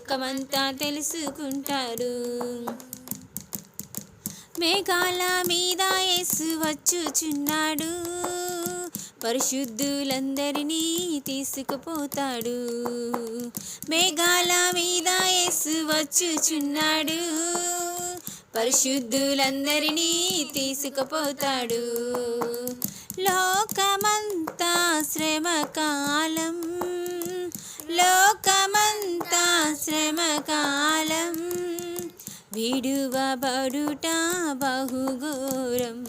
లోకమంతా తెలుసుకుంటారు మేఘాల మీద యేసు వచ్చుచున్నాడు. పరిశుద్ధులందరినీ తీసుకుపోతాడు. మేఘాల మీద యేసు వచ్చుచున్నాడు. పరిశుద్ధులందరినీ తీసుకుపోతాడు. లోకమంతా శ్రమకాలం శ్రమకాలం విడువబడుట బహుఘోరం.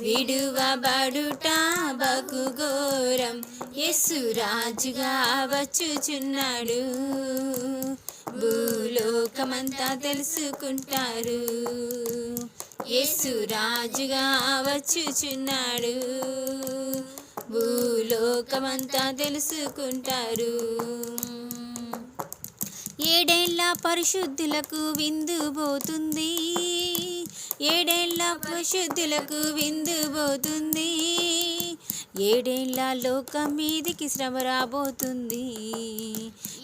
విడువబడుట బహుఘోరం. యేసు రాజుగా వచ్చుచున్నాడు. భూలోకమంతా తెలుసుకుంటారు. యేసు రాజుగా వచ్చుచున్నాడు. భూలోకమంతా తెలుసుకుంటారు. ఏడేళ్ళ పరిశుద్ధులకు విందు పోతుంది. ఏడేళ్ళ పరిశుద్ధులకు విందు పోతుంది. ఏడేళ్ళ లోకం మీదికి శ్రమ రాబోతుంది.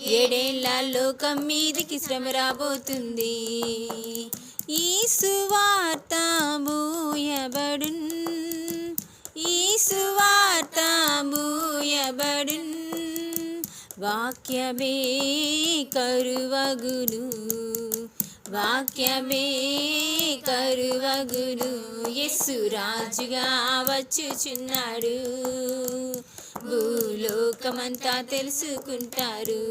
ఏడేళ్ళ లోకం మీదికి శ్రమ రాబోతుంది. ఈ సువార్త మూయబడున్. ఈ సువార్త మూయబడున్. వాక్యమే కరువగును వాక్యమే కరువగును. యస్సు రాజుగా వచ్చుచున్నాడు భూలోకమంతా తెలుసుకుంటారు.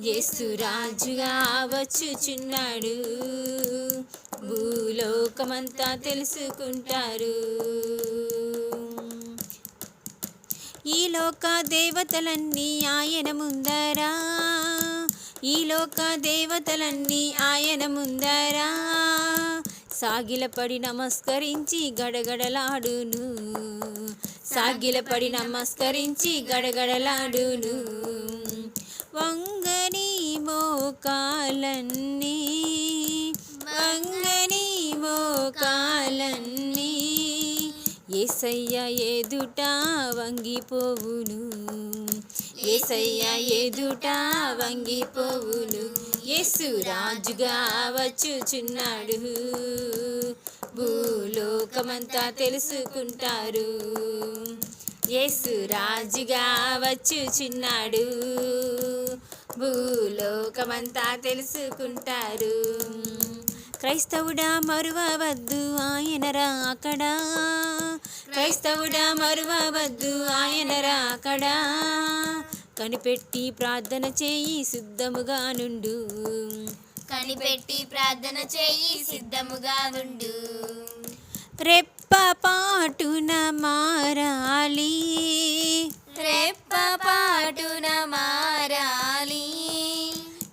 యేసు రాజుగా వచ్చుచున్నాడు భూలోకమంతా తెలుసుకుంటారు. ఈ లోక దేవతలన్నీ ఆయన ముందరా. ఈ లోక దేవతలన్నీ ఆయన ముందరా. సాగిలపడి నమస్కరించి గడగడలాడును. సాగిలపడి నమస్కరించి గడగడలాడును. వంగని మోకాలన్నీ వంగని మోకాలన్నీ ఏసయ్య ఎదుట వంగిపోవును. ఏసయ్య ఎదుట వంగిపోవును. యేసు రాజుగా వచ్చుచున్నాడు. భూలోకమంతా తెలుసుకుంటారు. యేసు రాజుగా వచ్చుచున్నాడు. భూలోకమంతా తెలుసుకుంటారు. క్రైస్తవుడా మరువవద్దు. ఆయన రాకడా. మరువవద్దు ఆయన రాకడా? కనిపెట్టి ప్రార్థన చేయి సిద్ధముగా నుండు. కనిపెట్టి ప్రార్థన చేయి సిద్ధముగా ఉండు. రెప్పపాటున మారాలి. రెప్ప పాటున మారాలి.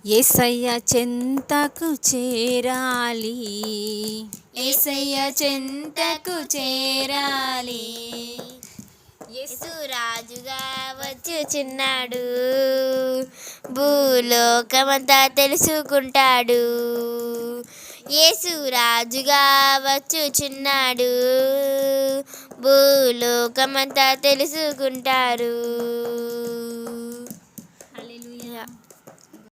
ఏసయ్య చెంతకు చేరాలి. ఏసయ్య చెంతకు చేరాలి. యేసు రాజుగా వచ్చుచున్నాడు భూలోకమంతా తెలుసుకుంటాడు. యేసు రాజుగా వచ్చుచున్నాడు భూలోకమంతా తెలుసుకుంటారు.